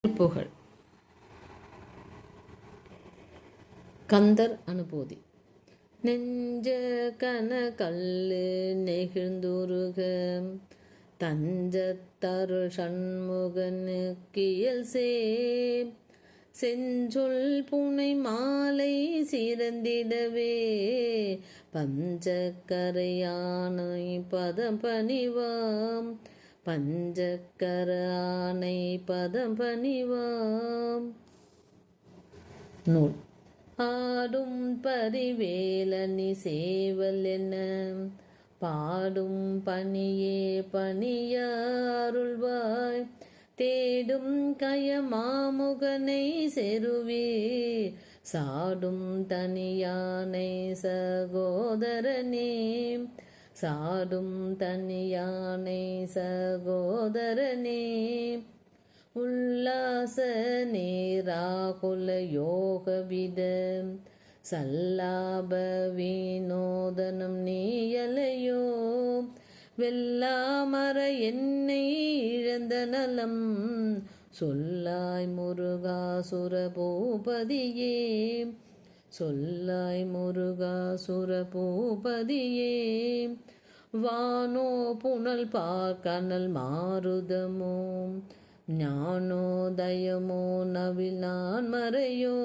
புகழ். கந்தர் அனுபூதி. நெஞ்ச கன கல்லு நெகிழ்ந்துருக. தஞ்சத்தரு சண்முகனு கியல் சே செஞ்சொல் புனை மாலை சிறந்திடவே. பஞ்சக்கரையானை பதம் பணிவாம். பஞ்சக்கர ஆணை பதம் பணிவாம். நூல். ஆடும் பரிவேலனி சேவல் என்ன? பாடும் பணியே பணியாருள்வாய். தேடும் கயமாமுகனை செருவே சாடும் தனியானை சகோதரனே. சாடும் தனியானை சகோதரனே உல்லாச நேராகுல யோகவித சல்லாப வினோதனம் நீயலையோ வெல்லாமர என்னை இழந்த நலம் சொல்லாய் முருகாசுர பூபதியே சொல்லாய் முருகா சுரபூபதியே வானோ புனல் பார்க்கனல் மாறுதமோ ஞானோதயமோ நவில் நான் மறையோ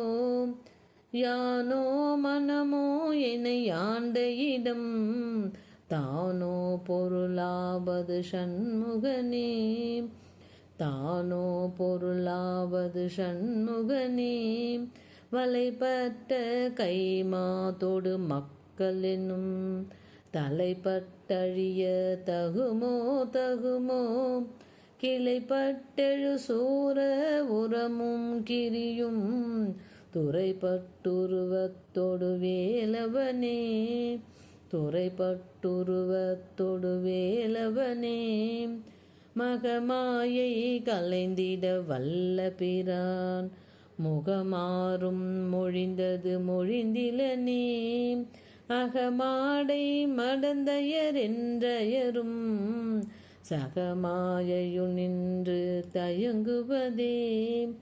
யானோ மனமோ என்னை ஆண்ட இடம் தானோ பொருளாவது சண்முகனே தானோ பொருளாவது சண்முகனே வலைப்பட்ட கைமாதோடு மக்கள் என்னும் தலைப்பட்டழிய தகுமோ தகுமோ. கிளைப்பட்டெழு சூர உரமும் கிரியும். துறைப்பட்டுருவத்தொடு வேலவனே. துறைப்பட்டுருவத்தொடு வேலவனே. மகமாயை கலைந்திட வல்ல பிரான். முகமாறும் மொழிந்தது மொழிந்தில நீ. அகமாடை மடந்தையர் என்றயரும். சகமாயையுள் நின்று தயங்குவதே.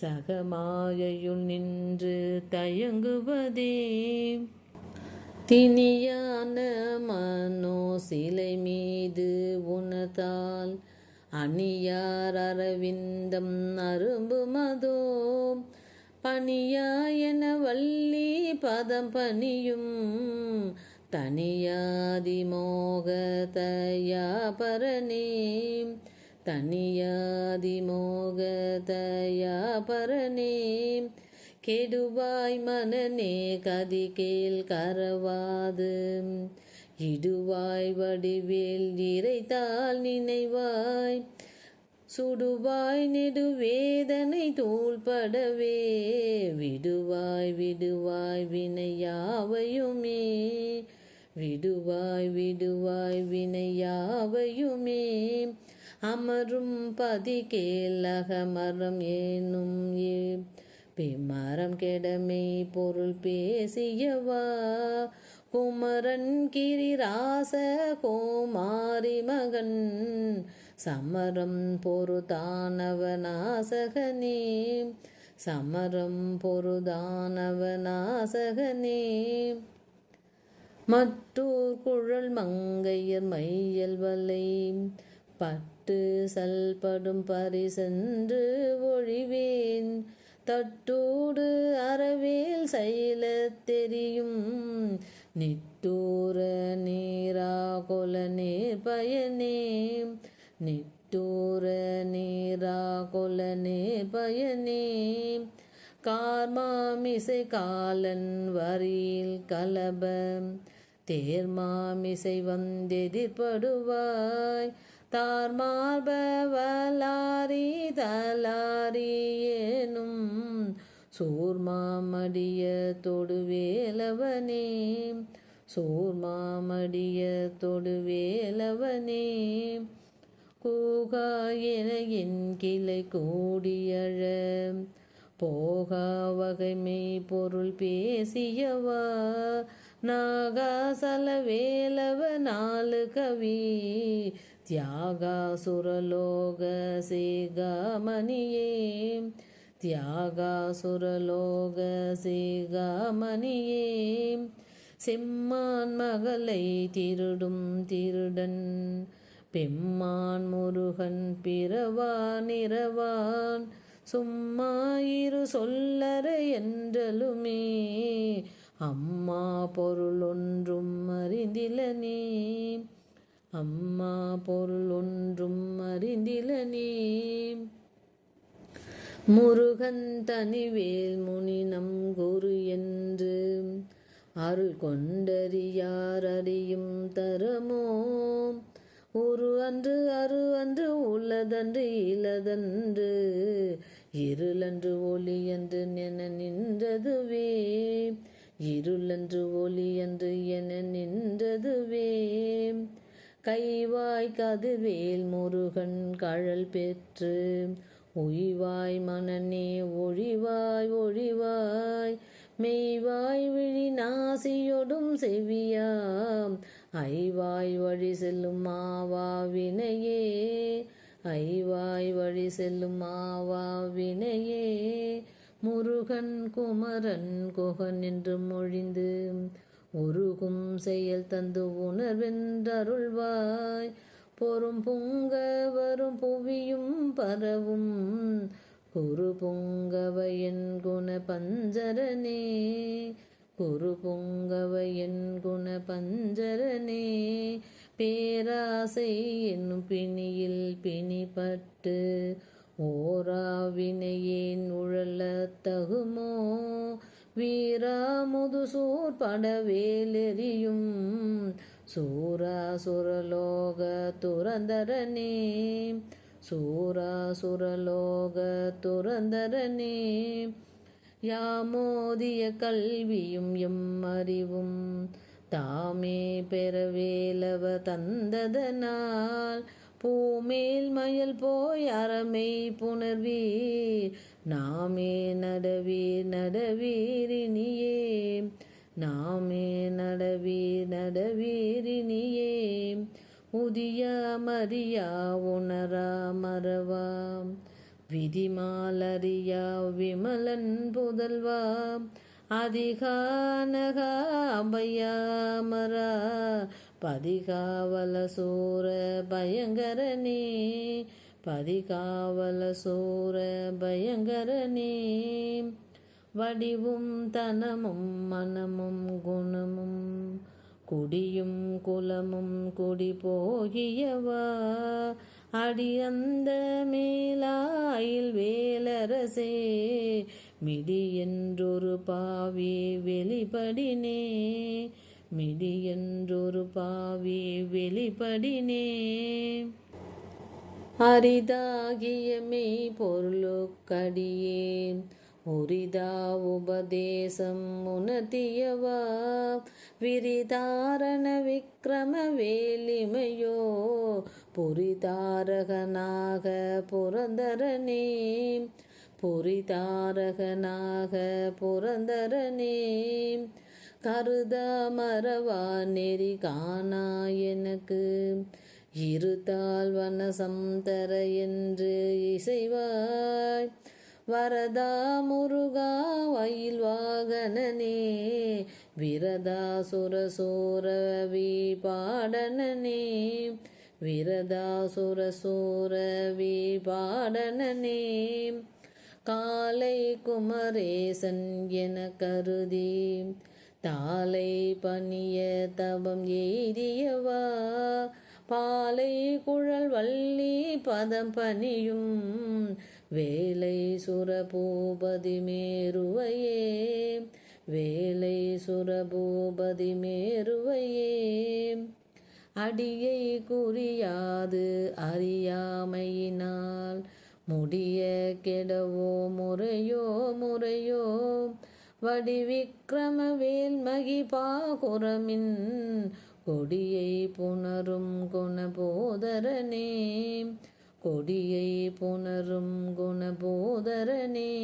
சகமாயையுள் நின்று தயங்குவதே. திணியான மனோ சிலை மீது உணதால் அணியார் அரவிந்தம் அரும்பு மதோ பணியாயன வள்ளி பதம் பணியும் தனியாதிமோக தயாபரணே தனியாதிமோக தயாபரணே கெடுவாய் மனநே கதி கேள் கரவாது இடுவாய் வடிவேல் இறைத்தால் நினைவாய். சுடுவாய் நெடுவேதனை தூள்படவே. விடுவாய் விடுவாய் வினையாவையுமே. விடுவாய் விடுவாய் வினையாவையுமே. அமரும் பதிகேல் அகமரம் ஏனும் ஏ. பிமரம் கெடமை பொருள் பேசியவா. குமரன் கிரிராச கோமாரி மகன். சமரம் பொருதானவனாசகனே. சமரம் பொருதானவனாசகனே. மற்றூர் குழல் மங்கையர் மையல் வலை. பட்டு சல்படும் பரிசென்று ஒழிவேன். தட்டூடு அறவேல் சைல தெரியும். நிட்டூர நீரா கொல நேர் பயனே. நிட்டூர நீரா கொல நேர் பயனே. கார்மாமிசை காலன் வரியில் கலப தேர்மாமிசை வந்தெதிர்படுவாய். தார் மார்பவலாரி தலாரி ஏனும் சூர்மாமடிய தொடுவேலவனே. சூர்மாமடிய தொடுவேலவனே. கூகா என என் கிளை கூடியழ போகா வகைமை பொருள் பேசியவா. நாகாசல வேலவ நாலு கவி தியாகாசுரலோக சேகாமணியே தியாகாசுரலோக செம்மான் மகளை திருடும் திருடன். பெம்மான் முருகன் பிறவான் இரவான் சும்மாயிரு சொல்லற என்றலுமே. அம்மா பொருளொன்றும் அறிந்திலனே. அம்மா பொருள் ஒன்றும் அறிந்திலனே முருகன் தனிவேல் முனி நம் குரு என்று அருள் கொண்டறியார் அறியும் தரமோ. ஒரு அன்று அரு அன்று உள்ளதன்று இலதன்று இருளன்று ஒளி என்று என நின்றதுவே. இருளன்று ஒளி என்று என நின்றதுவே. கைவாய் கதிர்வேல் முருகன் கழல் பெற்று உய்வாய் மனநே ஒழிவாய் ஒழிவாய் மெய்வாய் விழி நாசியொடும் செவியாம். ஐவாய் வழி செல்லும் மாவா வினையே ஐவாய் வழி செல்லும் மாவா வினையே. முருகன் குமரன் குகன் என்று மொழிந்து உருகும் செயல் தந்து உணர்வென்றருள்வாய். பொறும் பொங்க வரும் புவியும் பரவும். குரு என் குண பஞ்சரனே. குரு பொங்கவையன் குண பஞ்சரனே. பேராசை என்னும் பிணியில் பிணிப்பட்டு ஓராவினையேன் உழல தகுமோ? வீரா முதுசூர் படவேலெறியும் சூராசுரலோக துரந்தரனே சூராசுரலோக துரந்தரனே யாமோதிய கல்வியும் எம் அறிவும் தாமே பெறவேலவ தந்ததனால். பூமேல் மயல் போய் அறமை புணர்வீர். நாமே நடவீர் நடவீரினியே நாமே நடவீர் நடவீரினியே உதிய மரியா உணரா மறவாம் விதிமாலரியா விமலன் புதல்வா. அதிகானகாபயாமரா பதிகாவல சூர பயங்கரனே. பதிகாவல சூர பயங்கரனே. வடிவும் தனமும் மனமும் குணமும் குடியும் குலமும் குடி போகியவா. அடியந்த மேலாயில் வேலரசே மிடி என்றொரு பாவி வெளிப்படினே. மிடி என்றொரு பாவி வெளிப்படினே. அரிதாகிய மெய் பொருளுக்கடியேன் உரிதா உபதேசம் உணர்த்தியவா விரிதாரண விக்ரம வேலிமையோ? புரிதாரகனாக புரந்தரனே? புரிதாரகனாக புரந்தரனே? கருத மறவா நெறி காணா எனக்கு? இருத்தால் வனசம் தர என்று இசைவாய் வரதா முருகா வயில் வாகனனே விரதா சுரசூர பாடனனே விரதா சுரசூர பாடனனே. காலை குமரேசன் என கருதி தாலை பணிய தபம் எய்தியவா பாலை குழல் வள்ளி பதம் பணியும் வேலை சுரபூபதி மேருவையே. வேலை சுரபூபதி மேருவையே. அடியை குறியாது அறியாமையினால் முடிய கெடவோ முறையோ முறையோ. வடிவிக்ரமவேல் மகிபாகுரமின் கொடியை புணரும் குணபோதரனே. கொடியை புணரும் குணபோதரனே.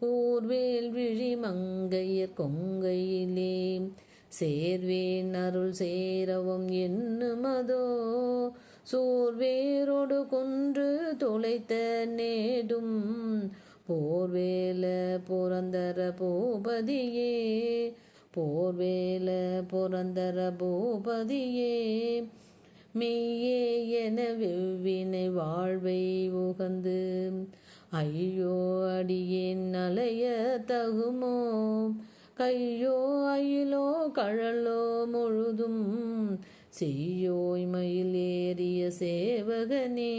கூர்வேல் விழி மங்கையர் கொங்கையிலே. சேர்வேன் அருள் சேரவும் என்னுமதோ. சோர்வேரோடு கொன்று தொலைத்த நேடும். போர்வேல புரந்தர பூபதியே. போர்வேல புரந்தர பூபதியே மெய்யே என வெவ்வினை வாழ்வை உகந்து ஐயோ அடியேன் அலைய தகுமோ கையோ அயிலோ கழலோ முழுதும் செய்யோய் மயில் ஏறிய சேவகனே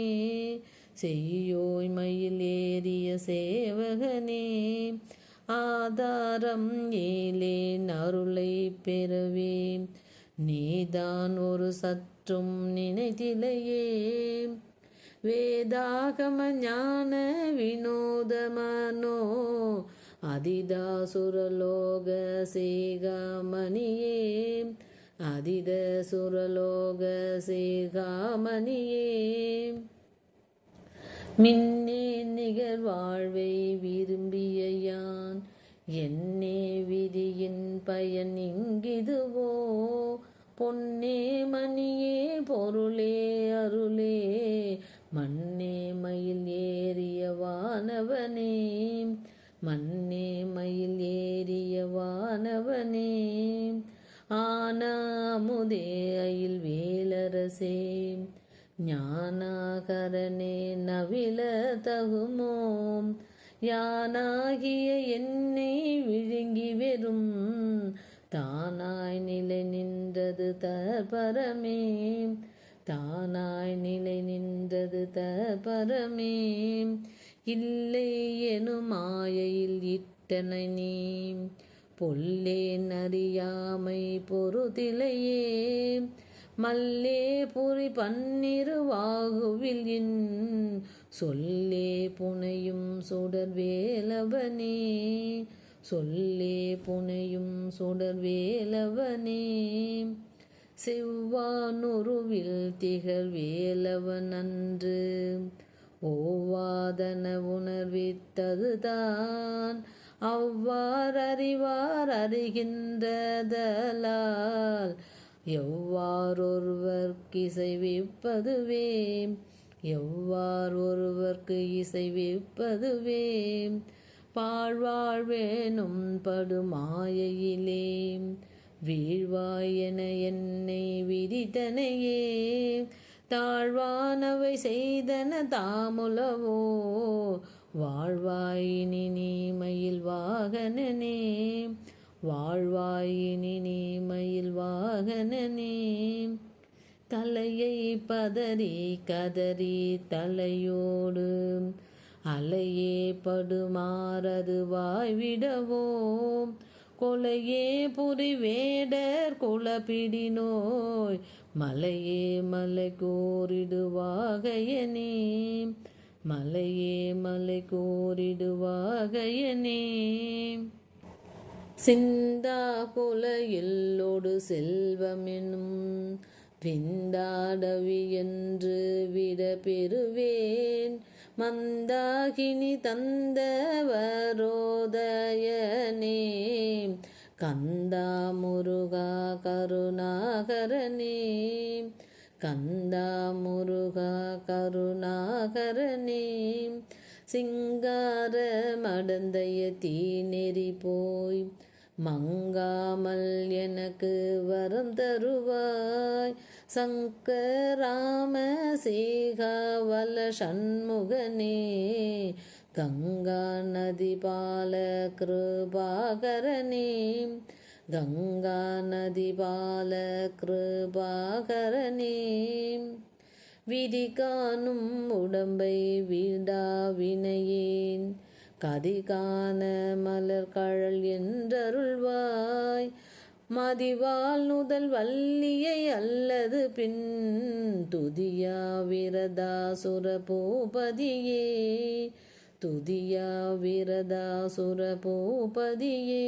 செய்யோய் மயில் ஏறிய சேவகனே ஆதாரம் ஏலேன் அருளை பெறவே நீதான் ஒரு சற்றும் நினைதிலையே வேதாகம ஞான வினோதமனோ அதிதாசுரலோக சேகாமணியே. அதித சுரலோக சேகாமணியே. மின்னே நிகர் வாழ்வை விரும்பிய யான் என்னே விதியின் பயன் இங்கிதுவோ? பொன்னே மணியே பொருளே அருளே. மண்ணே மயில் ஏறிய வானவனே. மண்ணே மயில் ஏறிய வானவனே. ஆனாமுதே அயில் வேலரசே. ஞானாகரனே நவில தகுமோம். யானாகிய என்னை விழுங்கி வெறும். தானாய் நிலை நின்றது தற்பரமே. தானாய் நிலை நின்றது தற்பரமே. இல்லை எனும் மாயையில் இட்டனை நீ. பொல்லேன் அறியாமை பொறுதிலையே மல்லே புரி பன்னிருவாகுவில் இன் சொல்லே புனையும் சுடர் வேலவனே. சொல்லே புனையும் சுடர் வேலவனே. செவ்வானுருவில் திகழ் வேலவன் அன்று. ஓவாதன உணர்வித்ததுதான் அவ்வாறறிவார் அறிகின்றதலால் எவ்வாறொருவர்க்கு இசைவிப்பதுவே எவ்வாறொருவர்க்கு இசைவிப்பதுவே பாழ்வாழ்வேனும் படுமாயையிலே வீழ்வாய் என்னை விதித்தனையே. தாழ்வானவை செய்தன தாமுலவோ? வாழ்வாயினி நீ மயில் வாகனனே. வாழ்வாயினி நீ மயில் வாகனனே. தலையை பதறி கதறி தலையோடு அலையே படுமாறது வாய்விடவோம் கொலையே புரிவேடர் வேடர் நோய் மலையே மலை கோரிடுவாகையனே. மலையே மலை கோரிடுவாகையனே. சிந்தா குலையில்லோடு செல்வமெனும் விந்தாடவி என்று விட பெறுவேன். மந்தாகினி தந்தவரோதயனே கந்தா முருகா கருணாகரனே கந்தா முருகா கருணாகரனே. சிங்கார மடந்தைய தீநெறி போய் மங்காமல் எனக்கு வரம் தருவாய். சங்கராம சேகாவல சண்முகனே கங்கா நதி பால கிருபாகரனே கங்கா நதி பால கிருபாகரனே விதி காணும் உடம்பை வீடா வினையேன். கதிகான மலர் கழல் என்றருள்வாய். மதிவால் நுதல் வள்ளியை அல்லது பின் துதியா விரதாசுர பூபதியே. துதியா விரதாசுர பூபதியே.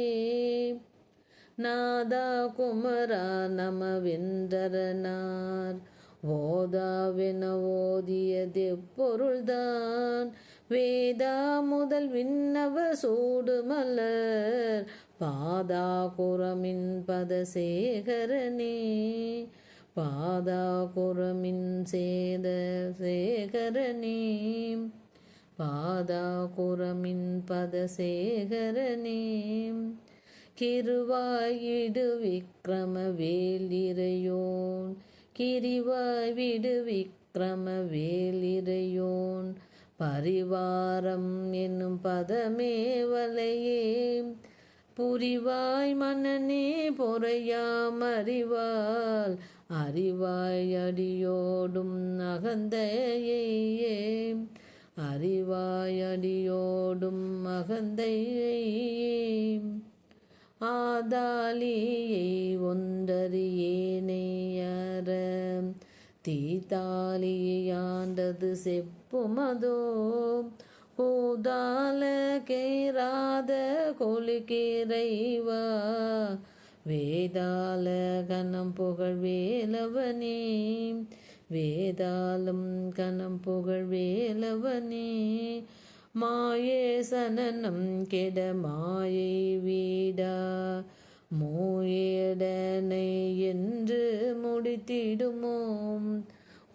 நாதா குமரா நமவென்றரனார் ஓதாவென ஓதியதெப்பொருள்தான் வேதா முதல் விண்ணவ சூடு மலர் பாதா குரமின் பதசேகரனே பாதா குரமின் சேத சேகரனே. பாதா குரமின் பதசேகரனே கிருவாயிடு விக்ரம வேலிரையோன் கிரிவாயிடு விக்ரம வேலிரையோன் பரிவாரம் என்னும் பதமே வலையே. புரிவாய் மன்னனே பொறையாம் அறிவாள் அறிவாய் அடியோடும் அகந்தையே அறிவாய் அடியோடும் அகந்தையே ஆதாலியை ஒன்றறியேனே அற தீத்தாலியாண்டது செப்புமதோ கூதால கேராத கொலிக்கேரைவா வேதால கணம் புகழ் வேலவனே. வேதாலும் கணம் புகழ் வேலவனே. மாயே சனனம் கெட மாயை வீடா? மூயடனை என்று முடித்திடுமோம்.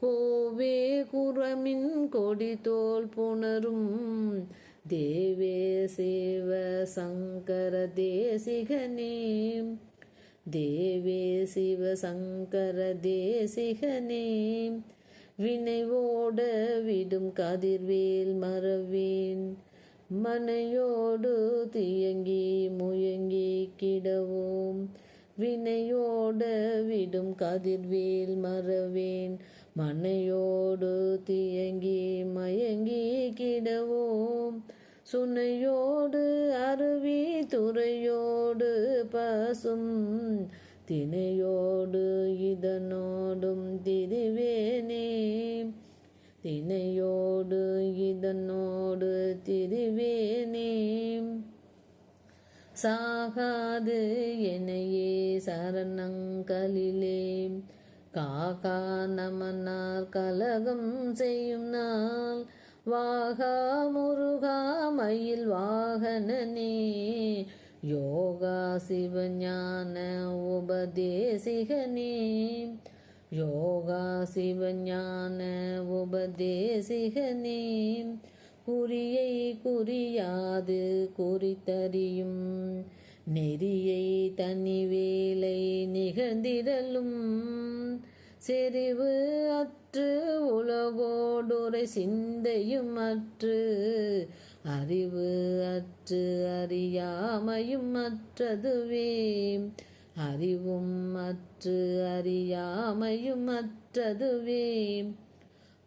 ஓவே குரமின் கொடி தோல் புணரும். தேவே சிவ சங்கர தேசிகனே. தேவே சிவ சங்கர தேசிகனே. வினைவோட விடும் கதிர்வேல் மறவேன். மனையோடு தியங்கி முயங்கி கிடவோம். வினையோட விடும் கதிர்வேல் மறவேன். மனையோடு தியங்கி மயங்கி கிடவோம். சுனையோடு அருவி துறையோடு பசும். தினையோடு இதனோடும் திரிவேனே. தினையோடு இதனோடு திருவேனே. சாகாது எனையே சரணங்களிலே. காகா நமனார் கலகம் செய்யும் நாள். வாகா முருகா மயில் வாகனனே. யோகா சிவஞான உபதேசிகனே. யோகா சிவஞான உபதேசிகனே. குறியை குறியாது குறித்தறியும். நெறியை தனி வேலை நிகழ்ந்திடலும். செறிவு அற்று உலகோடுரை சிந்தையும் அற்று. அறிவு அற்று அறியாமையும் அற்றதுவே. அறிவும் மற்று அறியாமையும் அற்றதுவே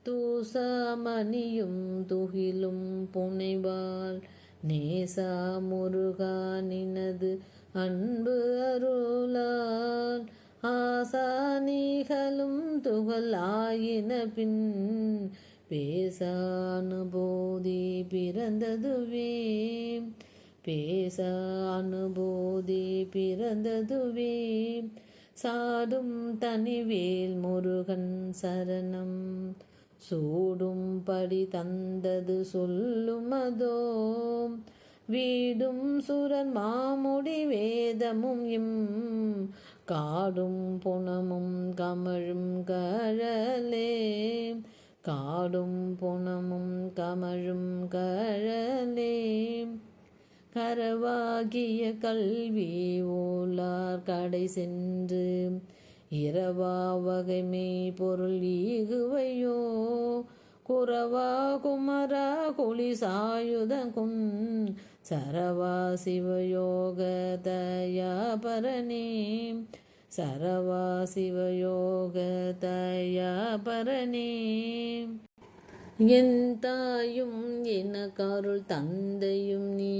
தூசாமணியும் துகிலும் புனைவாள். நேசா முருகா நினது அன்பு அருளால். ஆசானிகளும் துகள் ஆயின பின் பேசானுபோதி பிறந்ததுவே. பேச அனுபூதி பிறந்ததுவே. சாடும் தனிவேல் முருகன் சரணம். சூடும் படி தந்தது சொல்லுமதோ வீடும் சுரன் மாமுடி வேதமும் இம். காடும் புணமும் கமழும் கழலே. காடும் புணமும் கமழும் கழலே. கரவாகிய கல்வி ஓலார் கடை சென்று இரவா வகைமை பொருள் ஈகுவையோ குறவா குமரா குளி சாயுதகும் சரவா சிவயோக தயாபரணே சரவா சிவயோக தயாபரணே என் தாயும் கருள் தந்தையும் நீ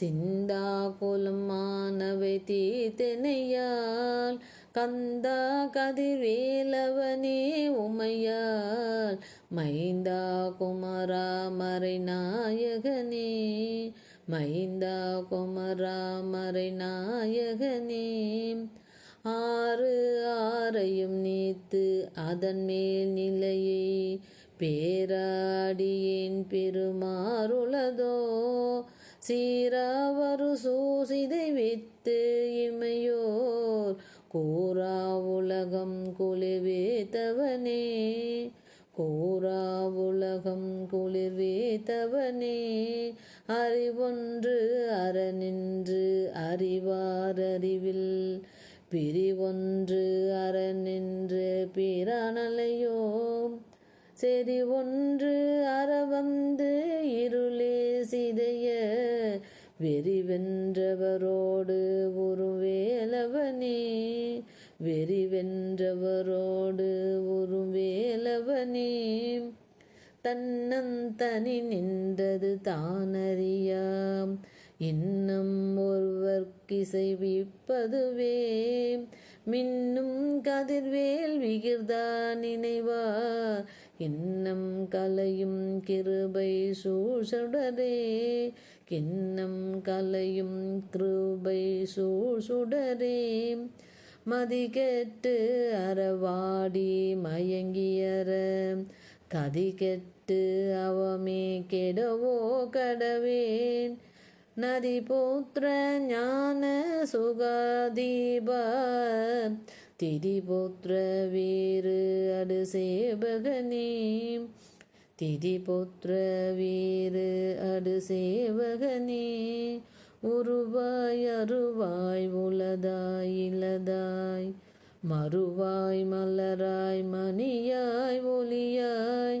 சிந்தா குலம் மாணவை கந்தா கதிர்வேலவனே உமையால் மைந்தா குமரா மறை நாயகனே மைந்தா குமரா மறை நாயகனே. ஆறு ஆறையும் நீத்து அதன் மேல் நிலையை பேராடியின் பெருமாறுளதோ சீராவரு சூசிதை வித்து இமையோர் கூறா உலகம் குளிர்வேத்தவனே. கூறா உலகம் குளிர்வேத்தவனே. அறிவொன்று அறநின்று அறிவாரறிவில் பிரிவொன்று அறநின்று பிறனலையோம் செறி ஒன்று அறவந்து இருளே சிதைய வெறி வென்றவரோடு உருவேலவனே. வெறி வென்றவரோடு உருவேலவனே. தன்னந்தனி நின்றது தானறியாம். இன்னும் ஒருவர்க்கிசைவிப்பதுவே மின்னும் கதிர்வேல் விகிர்தா நினைவா. இன்னம் கலையும் கிருபை சூசுடரே கிண்ணம் கலையும் கிருபை சூசுடரே மதிகெட்டு அறவாடி மயங்கியற. கதிகெட்டு அவமே கெடவோ கடவேன். நதிபுத்திர ஞான சுகாதீப திதிபுத்திர வீரு அடு சேவகனே திதிபுத்திர வீரு அடு சேவகனே உருவாய் அருவாய் உலதாய் இலதாய் மறுவாய் மலராய் மணியாய் ஒளியாய்.